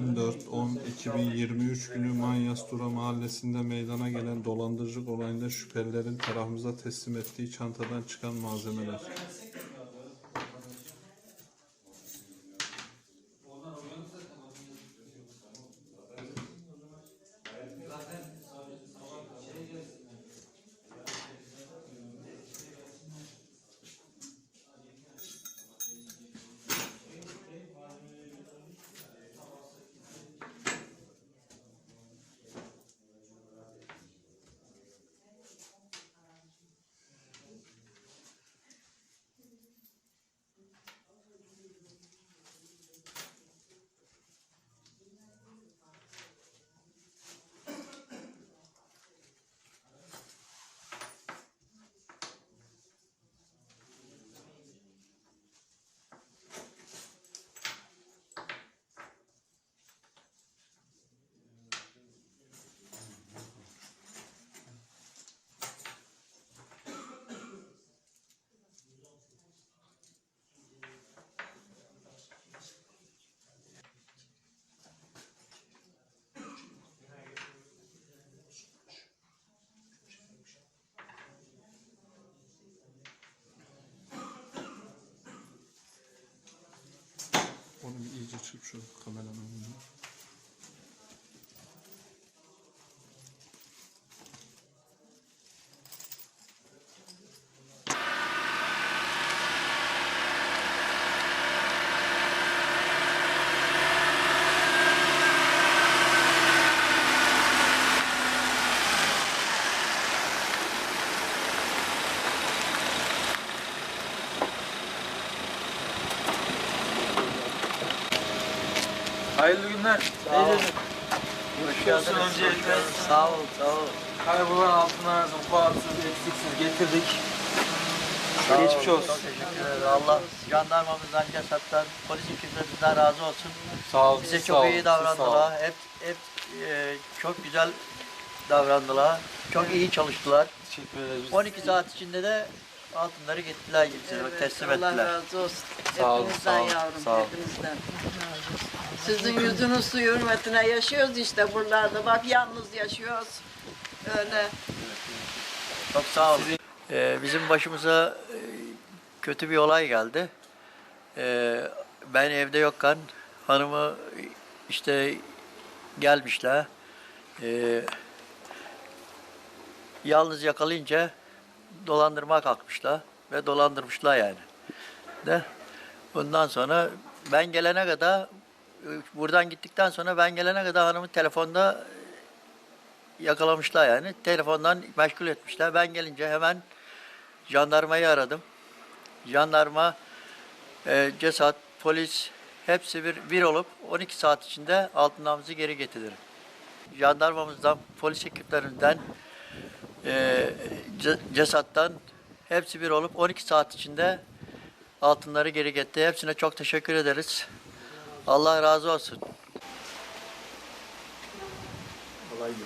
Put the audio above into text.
14-10-2023 günü Manyastura mahallesinde meydana gelen dolandırıcılık olayında şüphelilerin tarafımıza teslim ettiği çantadan çıkan malzemeler. İyice çırp şu kameranın Hayırlı günler. Sağ ol. Hoş öncelikle. Sağ ol, sağ ol. Kaybolan altınlarınızı vukuatsız, eksiksiz getirdik. Sağ Geçmiş olsun. Çok teşekkür ederim. Allah jandarmamızdan, cesatten, polis ekiplerimizden razı olsun. Sağ ol. Bize sağ çok ol, iyi davrandılar. Hep hep e, çok güzel davrandılar. Çok iyi çalıştılar. Teşekkür ederiz. 12 saat içinde de altınları getirdiler, getirdiler teslim Allah ettiler. razı olsun. Sağ olun, Hepinizden sağ olun, yavrum, sağ olun. hepinizden. Sizin yüzünüz suyu hürmetine yaşıyoruz işte buralarda. Bak yalnız yaşıyoruz. Öyle. Çok sağ olun. Ee, bizim başımıza e, kötü bir olay geldi. Ee, ben evde yokken hanımı işte gelmişler. Ee, yalnız yakalayınca dolandırmaya kalkmışlar ve dolandırmışlar yani. De bundan sonra ben gelene kadar buradan gittikten sonra ben gelene kadar hanımı telefonda yakalamışlar yani. Telefondan meşgul etmişler. Ben gelince hemen jandarmayı aradım. Jandarma, e, CESAT, polis hepsi bir, bir olup 12 saat içinde altınlarımızı geri getirdiler. Jandarmamızdan, polis ekiplerinden, e, Ce- CESAT'tan hepsi bir olup 12 saat içinde altınları geri getirdi. Hepsine çok teşekkür ederiz. Allah razı olsun. Olay gibi.